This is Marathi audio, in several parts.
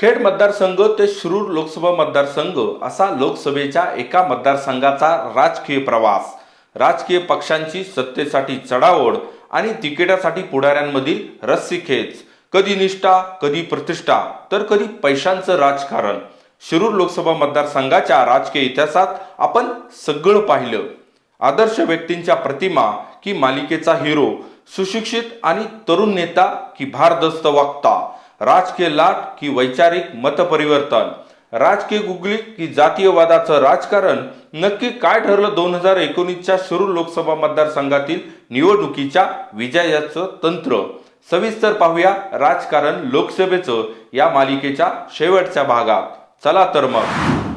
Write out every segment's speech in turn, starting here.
खेड मतदारसंघ ते शिरूर लोकसभा मतदारसंघ असा लोकसभेच्या एका मतदारसंघाचा राजकीय प्रवास. राजकीय पक्षांची सत्तेसाठी चढाओढ आणि तिकिटासाठी पुढाऱ्यांमधील रस्सीखेच कधी निष्ठा कधी प्रतिष्ठा तर कधी पैशांचं राजकारण. शिरूर लोकसभा मतदारसंघाच्या राजकीय इतिहासात आपण सगळं पाहिलं. आदर्श व्यक्तींच्या प्रतिमा की मालिकेचा हिरो सुशिक्षित आणि तरुण नेता की भारदस्त वक्ता. राजकीय लाट की वैचारिक मतपरिवर्तन. राजकीय गुगली की जातीयवादाचं राजकारण नक्की काय ठरलं दोन हजार एकोणीसच्या सुरू लोकसभा मतदारसंघातील निवडणुकीच्या विजयाचं तंत्र? सविस्तर पाहूया राजकारण लोकसभेचं या मालिकेच्या शेवटच्या भागात. चला तर मग.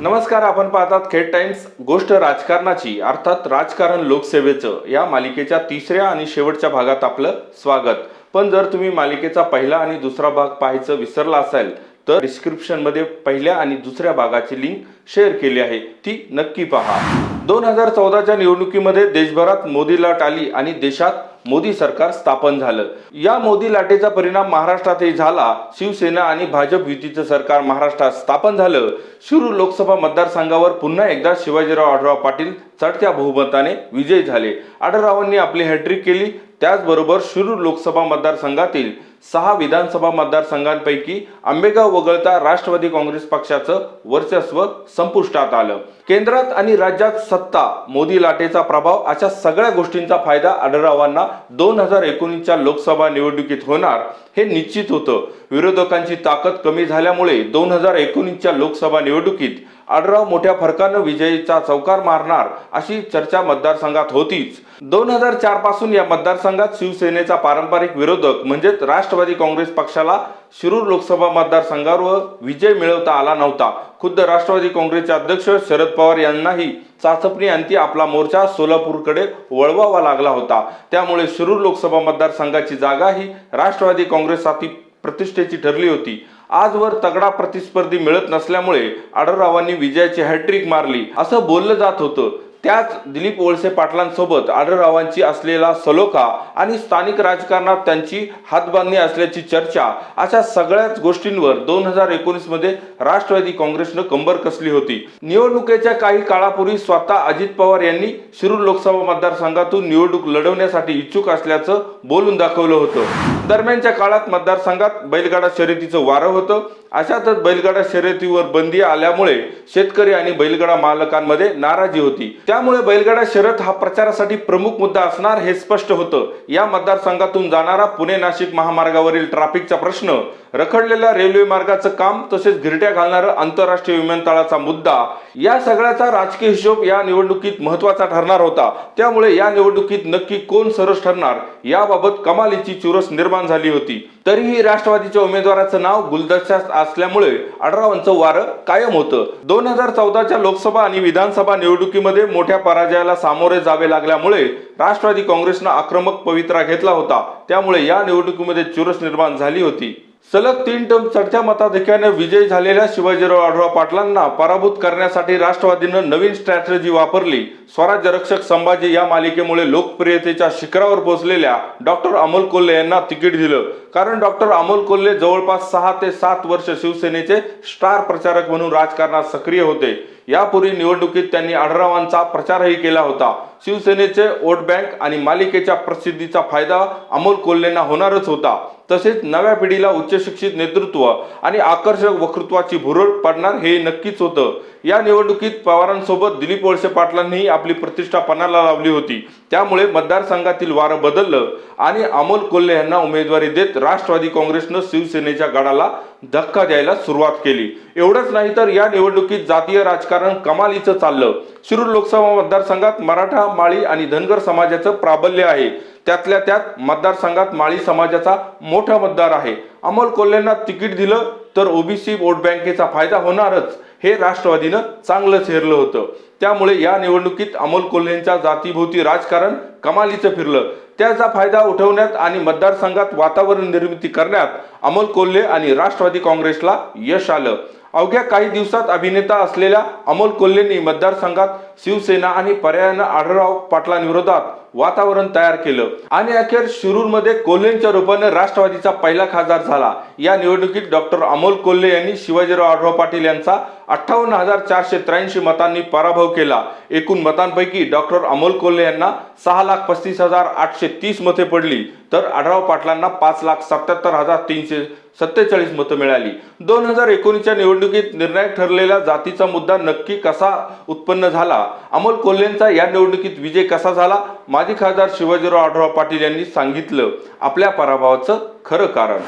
नमस्कार आपण पाहतात खेड टाइम्स गोष्ट राजकारणाची अर्थात राजकारण लोकसेवेचं या मालिकेच्या तिसऱ्या आणि शेवटच्या भागात आपलं स्वागत. पण जर तुम्ही मालिकेचा पहिला आणि दुसरा भाग पाहायचं विसरला असाल तर डिस्क्रिप्शनमध्ये पहिल्या आणि दुसऱ्या भागाची लिंक शेअर केली आहे. ती नक्की पहा. दोन हजार चौदाच्या निवडणुकीमध्ये देशभरात मोदी लाट आली आणि देशात मोदी सरकार स्थापन झालं. या मोदी लाटेचा परिणाम महाराष्ट्रातही झाला. शिवसेना आणि भाजप युतीचं सरकार महाराष्ट्रात स्थापन झालं. शिरू लोकसभा मतदारसंघावर पुन्हा एकदा शिवाजीराव आढळराव पाटील चढत्या बहुमताने विजयी झाले. आढळरावांनी आपली हॅट्रिक केली. त्याचबरोबर शिरूर लोकसभा मतदारसंघातील सहा विधानसभा मतदारसंघांपैकी आंबेगाव वगळता राष्ट्रवादी काँग्रेस पक्षाचं वर्चस्व संपुष्टात आलं. केंद्रात आणि राज्यात सत्ता मोदी लाटेचा प्रभाव अशा सगळ्या गोष्टींचा फायदा आढळरावांना दोन हजार एकोणीसच्या लोकसभा निवडणुकीत होणार हे निश्चित होतं. विरोधकांची ताकद कमी झाल्यामुळे दोन हजार एकोणीसच्या लोकसभा निवडणुकीत आडराव मोठ्या फरकानं विजयीचा चौकार मारणार अशी चर्चा मतदारसंघात होतीच. दोन हजार चारपासून या मतदारसंघात शिवसेनेचा पारंपरिक विरोधक म्हणजेच राष्ट्र राष्ट्रवादी काँग्रेस पक्षाला शिरूर लोकसभा मतदारसंघावर विजय मिळवता आला नव्हता. खुद्द राष्ट्रवादी काँग्रेसचे अध्यक्ष शरद पवार यांनाही चाचपणी अंती आपला मोर्चा सोलापूरकडे वळवावा लागला होता. त्यामुळे शिरूर लोकसभा मतदारसंघाची जागा ही राष्ट्रवादी काँग्रेससाठी प्रतिष्ठेची ठरली होती. आजवर तगडा प्रतिस्पर्धी मिळत नसल्यामुळे आढळरावांनी विजयाची हॅट्रिक मारली असं बोललं जात होतं. त्याच दिलीप वळसे पाटलांसोबत आढळरावांची असलेला सलोखा आणि स्थानिक राजकारणात त्यांची हातबांधणी असल्याची चर्चा अशा सगळ्याच गोष्टींवर दोन हजार एकोणीसमध्ये राष्ट्रवादी काँग्रेसनं कंबर कसली होती. निवडणुकीच्या काही काळापूर्वी स्वतः अजित पवार यांनी शिरूर लोकसभा मतदारसंघातून निवडणूक लढवण्यासाठी इच्छुक असल्याचं बोलून दाखवलं होतं. दरम्यानच्या काळात मतदारसंघात बैलगाडा शर्यतीचं वारं होतं. अशातच बैलगाडा शर्यतीवर बंदी आल्यामुळे शेतकरी आणि बैलगाडा मालकांमध्ये नाराजी होती. त्यामुळे बैलगाडा शरद हा प्रचारासाठी प्रमुख मुद्दा असणार हे स्पष्ट होतं. या मतदारसंघातून जाणारा पुणे नाशिक महामार्गावरील ट्रॅफिकचा प्रश्न रखडलेल्या रेल्वे मार्गाचं काम तसेच गिरट्या घालणारं आंतरराष्ट्रीय विमानतळाचा मुद्दा या सगळ्याचा राजकीय हिशोब या निवडणुकीत महत्त्वाचा ठरणार होता. त्यामुळे या निवडणुकीत नक्की कोण सरस ठरणार? याबाबत कमालीची चुरस निर्माण झाली होती. तरीही राष्ट्रवादीच्या उमेदवाराचं नाव गुलदस्त्यात असल्यामुळे आढरावांचं वारं कायम होतं. दोन हजार चौदाच्या लोकसभा आणि विधानसभा निवडणुकीमध्ये मोठ्या पराजयाला सामोरे जावे लागल्यामुळे राष्ट्रवादी काँग्रेसनं आक्रमक पवित्रा घेतला होता. त्यामुळे या निवडणुकीमध्ये चुरस निर्माण झाली होती. सलग तीन टर्म चढत्या मताधिक्याने विजयी झालेल्या शिवाजीराव आढळराव पाटलांना पराभूत करण्यासाठी राष्ट्रवादीनं नवीन स्ट्रॅटेजी वापरली. स्वराज्य रक्षक संभाजी या मालिकेमुळे लोकप्रियतेच्या शिखरावर पोहोचलेल्या डॉक्टर अमोल कोल्हे यांना तिकीट दिलं. कारण डॉक्टर अमोल कोल्हे जवळपास सहा ते सात वर्ष शिवसेनेचे स्टार प्रचारक म्हणून राजकारणात सक्रिय होते. यापूर्वी निवडणुकीत त्यांनी आढरावांचा प्रचारही केला होता. शिवसेनेचे वोट बँक आणि मालिकेच्या प्रसिद्धीचा फायदा अमोल कोल्हेंना होणारच होता. तसेच नव्या पिढीला उच्च शिक्षित नेतृत्व आणि आकर्षक वक्तृत्वाची भुरळ पडणार हे नक्कीच होतं. या निवडणुकीत पवारांसोबत दिलीप वळसे पाटलांनीही आपली प्रतिष्ठा पणाला लावली होती. त्यामुळे मतदारसंघातील वारं बदललं आणि अमोल कोल्हे यांना उमेदवारी देत राष्ट्रवादी काँग्रेसनं शिवसेनेच्या गडाला धक्का द्यायला सुरुवात केली. एवढंच नाही तर या निवडणुकीत जातीय राजकारण कमालीचं चाललं. शिरूर लोकसभा मतदारसंघात मराठा माळी आणि धनगर समाजाचं प्राबल्य आहे. त्यातल्या त्यात मतदारसंघात माळी समाजाचा मोठा मतदार आहे. अमोल कोल्हेंना तिकीट दिलं तर ओबीसी वोट बँकेचा फायदा होणारच हे राष्ट्रवादीनं चांगलंच हेरलं होतं. त्यामुळे या निवडणुकीत अमोल कोल्हेंच्या जातीभोवती राजकारण कमालीचं फिरलं. त्याचा फायदा उठवण्यात आणि मतदारसंघात वातावरण निर्मिती करण्यात अमोल कोल्हे आणि राष्ट्रवादी काँग्रेसला यश आलं. अवघ्या काही दिवसात अभिनेता असलेल्या अमोल कोल्हेंनी मतदारसंघात शिवसेना आणि पर्यायानं आढळराव पाटलांविरोधात वातावरण तयार केलं. आणि अखेर शिरूरमध्ये कोल्हेंच्या रूपाने राष्ट्रवादीचा पहिला खासदार झाला. या निवडणुकीत डॉक्टर अमोल कोल्हे यांनी शिवाजीराव आढळराव पाटील यांचा अठ्ठावन्न हजार चारशे त्र्याऐंशी मतांनी पराभव केला. एकूण मतांपैकी डॉक्टर अमोल कोल्हे यांना सहा लाख पस्तीस हजार आठशे तीस मते पडली तर आढराव पाटलांना पाच लाख सत्याहत्तर हजार तीनशे सत्तेचाळीस मतं मिळाली. दोन हजार एकोणीसच्या निवडणुकीत निर्णायक ठरलेला जातीचा मुद्दा नक्की कसा उत्पन्न झाला? अमोल कोल्हेंचा या निवडणुकीत विजय कसा झाला? माजी खासदार शिवाजीराव आढराव पाटील यांनी सांगितलं. आपल्या पराभवाचं खरं कारण.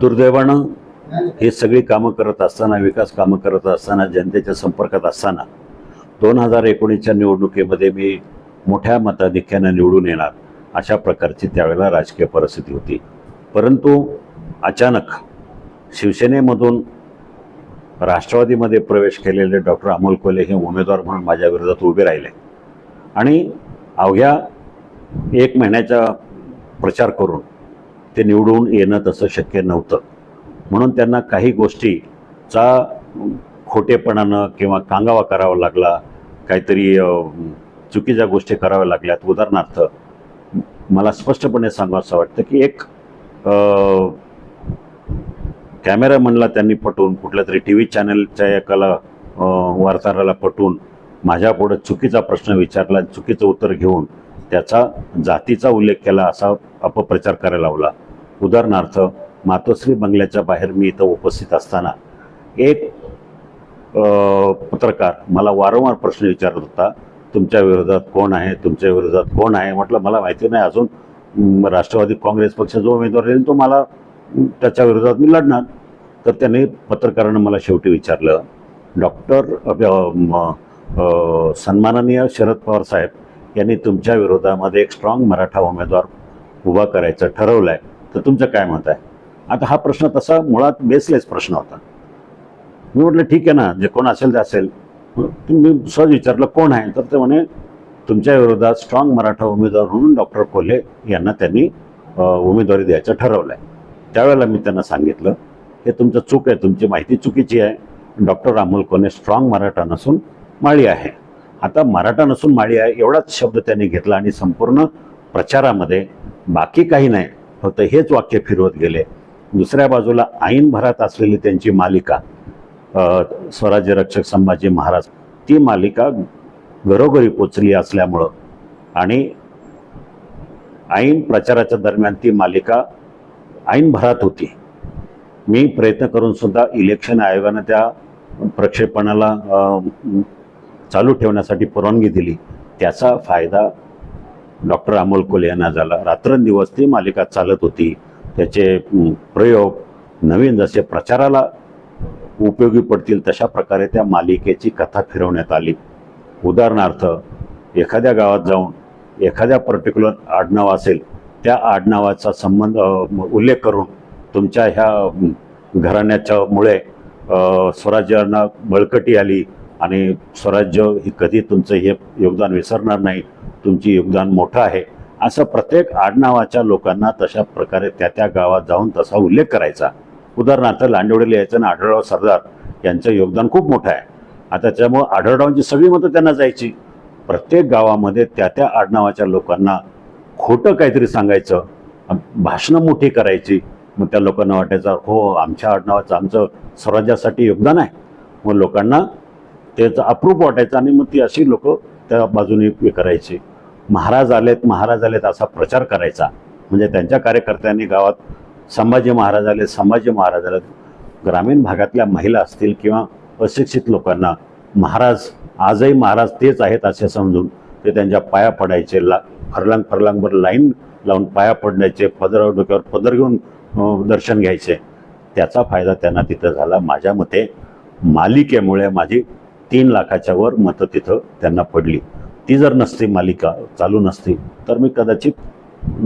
दुर्दैवानं हे सगळी कामं करत असताना विकास कामं करत असताना जनतेच्या संपर्कात असताना दोन हजार एकोणीसच्या निवडणुकीमध्ये मी मोठ्या मताधिक्यानं निवडून येणार अशा प्रकारची त्यावेळेला राजकीय परिस्थिती होती. परंतु अचानक शिवसेनेमधून राष्ट्रवादीमध्ये प्रवेश केलेले डॉक्टर अमोल कोले हे उमेदवार म्हणून माझ्या विरोधात उभे राहिले. आणि अवघ्या एक महिन्याचा प्रचार करून ते निवडून येणं तसं शक्य नव्हतं. म्हणून त्यांना काही गोष्टीचा खोटेपणानं किंवा कांगावा करावा लागला काहीतरी चुकीच्या गोष्टी कराव्या लागल्यात. उदाहरणार्थ मला स्पष्टपणे सांगावं असं वाटतं की एक कॅमेरामनला त्यांनी पटवून कुठल्या तरी टी व्ही चॅनलच्या एकाला वार्ताहराला पटवून माझ्यापुढं चुकीचा प्रश्न विचारला चुकीचं उत्तर घेऊन त्याचा जातीचा उल्लेख केला असा अपप्रचार करायला लावला. उदाहरणार्थ मातोश्री बंगल्याच्या बाहेर मी इथं उपस्थित असताना एक पत्रकार मला वारंवार प्रश्न विचारत होता तुमच्या विरोधात कोण आहे? तुमच्या विरोधात कोण आहे? म्हटलं मला माहिती नाही अजून. राष्ट्रवादी काँग्रेस पक्ष जो उमेदवार येईल तो मला त्याच्या विरोधात मी लढणार. तर त्याने पत्रकारानं मला शेवटी विचारलं डॉक्टर सन्माननीय शरद पवार साहेब यांनी तुमच्या विरोधामध्ये एक स्ट्रॉंग मराठा उमेदवार उभा करायचं ठरवलं आहे तर तुमचं काय मत आहे? आता हा प्रश्न तसा मुळात बेसलेस प्रश्न होता. मी म्हटलं ठीक आहे ना जे कोण असेल ते असेल. मी सहज विचारलं कोण आहे? तर ते म्हणे तुमच्या विरोधात स्ट्रॉंग मराठा उमेदवार म्हणून डॉक्टर कोल्हे यांना त्यांनी उमेदवारी द्यायचं ठरवलं आहे त्यावेळेला मी त्यांना सांगितलं हे तुमचं चूक आहे तुमची माहिती चुकीची आहे. डॉक्टर अमोल कोल्हे स्ट्रॉंग मराठा नसून माळी आहे. आता मराठा नसून माळी आहे एवढाच शब्द त्यांनी घेतला आणि संपूर्ण प्रचारामध्ये बाकी काही नाही फक्त हेच वाक्य फिरवत गेले. दुसऱ्या बाजूला ऐन भरात असलेली त्यांची मालिका स्वराज्य रक्षक संभाजी महाराज ती मालिका घरोघरी पोचली असल्यामुळं आणि ऐन प्रचाराच्या दरम्यान ती मालिका ऐन भरात होती. मी प्रयत्न करून सुद्धा इलेक्शन आयोगानं त्या प्रक्षेपणाला चालू ठेवण्यासाठी परवानगी दिली. त्याचा फायदा डॉक्टर अमोल कोले यांना झाला. रात्रंदिवस ती मालिका चालत होती. त्याचे प्रयोग नवीन जसे प्रचाराला उपयोगी पडतील तशा प्रकारे त्या मालिकेची कथा फिरवण्यात आली. उदाहरणार्थ एखाद्या गावात जाऊन एखाद्या पर्टिक्युलर आडनाव असेल त्या आडनावाचा संबंध उल्लेख करून तुमच्या ह्या घराण्याच्यामुळे स्वराज्यांना बळकटी आली आणि स्वराज्य ही कधी तुमचं हे योगदान विसरणार नाही तुमची योगदान मोठं आहे. असं प्रत्येक आडनावाच्या लोकांना तशा प्रकारे त्या त्या गावात जाऊन तसा उल्लेख करायचा. उदाहरणार्थ लांडवडीला यायचं आणि आढळराव सरदार यांचं योगदान खूप मोठं आहे. आता त्यामुळं आढळरावांची सगळी मतं त्यांना जायची. प्रत्येक गावामध्ये त्या त्या आडनावाच्या लोकांना खोटं काहीतरी सांगायचं भाषणं मोठी करायची. मग त्या लोकांना वाटायचं हो आमच्या आडनावाचं आमचं स्वराज्यासाठी योगदान आहे. मग लोकांना त्याचं अप्रूप वाटायचं आणि मग ती अशी लोक त्या बाजूने करायची. महाराज आलेत महाराज आलेत असा प्रचार करायचा. म्हणजे त्यांच्या कार्यकर्त्यांनी गावात संभाजी महाराज आले संभाजी महाराज आले ग्रामीण भागातल्या महिला असतील किंवा अशिक्षित लोकांना महाराज आजही महाराज तेच आहेत असे समजून ते त्यांच्या पाया पडायचे ला फरलांग फरलांगभर लाईन लावून पाया पडण्याचे पदर डोक्यावर पदर घेऊन दर्शन घ्यायचे. त्याचा फायदा त्यांना तिथं झाला. माझ्या मते मालिकेमुळे माझी तीन लाखाच्या वर मतं तिथं त्यांना पडली. ती जर नसती मालिका चालू नसती तर मी कदाचित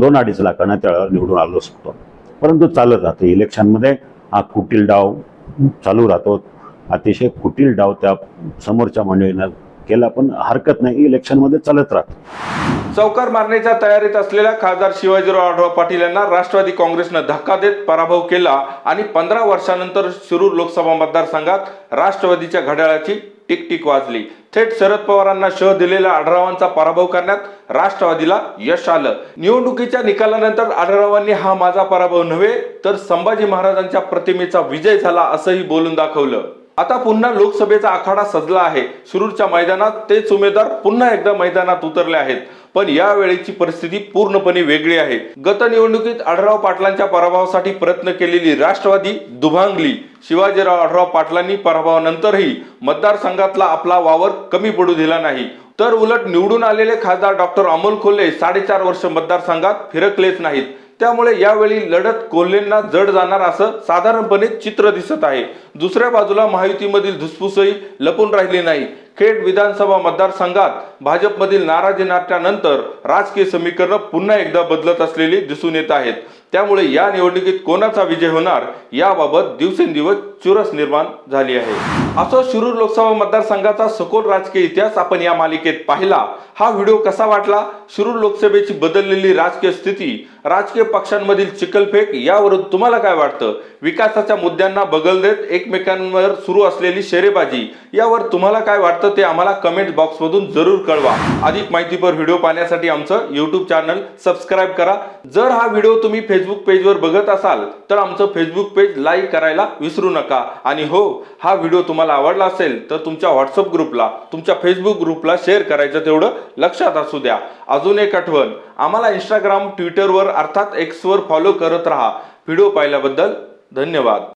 दोन अडीच लाखांना त्यावेळेला निवडून आलो असतो. परंतु चालत राहतं. इलेक्शनमध्ये हा कुटील डाव चालू राहतो. अतिशय कुटील डाव त्या समोरच्या मंडळीनं केला पण हरकत नाही. इलेक्शनमध्ये चालत राहत. चौकार मारण्याच्या तयारीत असलेल्या खासदार शिवाजीराव आढाव पाटील यांना राष्ट्रवादी काँग्रेसनं धक्का देत पराभव केला आणि पंधरा वर्षानंतर शिरूर लोकसभा मतदारसंघात राष्ट्रवादीच्या घड्याळाची टिकटिक वाजली. थेट शरद पवारांना शह दिलेल्या आढरावांचा पराभव करण्यात राष्ट्रवादीला यश आलं. निवडणुकीच्या निकालानंतर आढरावांनी हा माझा पराभव नव्हे तर संभाजी महाराजांच्या प्रतिमेचा विजय झाला असंही बोलून दाखवलं. आता पुन्हा लोकसभेचा आखाडा सजला आहे. सुरूरच्या मैदानात तेच उमेदवार पुन्हा एकदा मैदानात उतरले आहेत. पण यावेळीची परिस्थिती पूर्णपणे वेगळी आहे. गत निवडणुकीत आढराव पाटलांच्या पराभवासाठी प्रयत्न केलेली राष्ट्रवादी दुभांगली शिवाजीराव आढराव पाटलांनी पराभवानंतरही मतदारसंघातला आपला वावर कमी पडू दिला नाही. तर उलट निवडून आलेले खासदार डॉक्टर अमोल कोल्हे साडेचार वर्ष मतदारसंघात फिरकलेच नाहीत. त्यामुळे यावेळी लढत कोल्हेंना जड जाणार असं साधारणपणे चित्र दिसत आहे. दुसऱ्या बाजूला महायुतीमधील धुसफुसही लपून राहिली नाही. खेड विधानसभा मतदारसंघात भाजपमधील नाराजी नाट्यानंतर राजकीय समीकरण पुन्हा एकदा बदलत असलेली दिसून येत आहेत. त्यामुळे या निवडणुकीत कोणाचा विजय होणार याबाबत दिवसेंदिवस चुरस निर्माण झाली आहे. असो शिरूर लोकसभा मतदारसंघाचा सखोल राजकीय इतिहास आपण या मालिकेत पाहिला. हा व्हिडिओ कसा वाटला? शिरूर लोकसभेची बदललेली राजकीय स्थिती राजकीय पक्षांमधील चिखलफेक यावरून तुम्हाला काय वाटतं? विकासाच्या मुद्द्यांना बगल देत एकमेकांवर सुरू असलेली शेरेबाजी यावर तुम्हाला काय वाटतं ते आम्हाला कमेंट बॉक्समधून जरूर कळवा. अधिक माहितीपर व्हिडिओ पाहण्यासाठी आमचं यूट्यूब चॅनल सबस्क्राईब करा. जर हा व्हिडिओ तुम्ही फेसबुक पेजवर बघत असाल तर आमचं फेसबुक पेज लाईक करायला विसरू नका. आणि हो हा व्हिडिओ तुम्हाला आवडला असेल तर तुमच्या व्हॉट्सअप ग्रुपला तुमच्या फेसबुक ग्रुपला शेअर करायचं तेवढं लक्षात असू द्या. अजून एक आठवण आम्हाला इंस्टाग्राम ट्विटरवर अर्थात एक्सवर फॉलो करत राहा. व्हिडिओ पाहिल्याबद्दल धन्यवाद.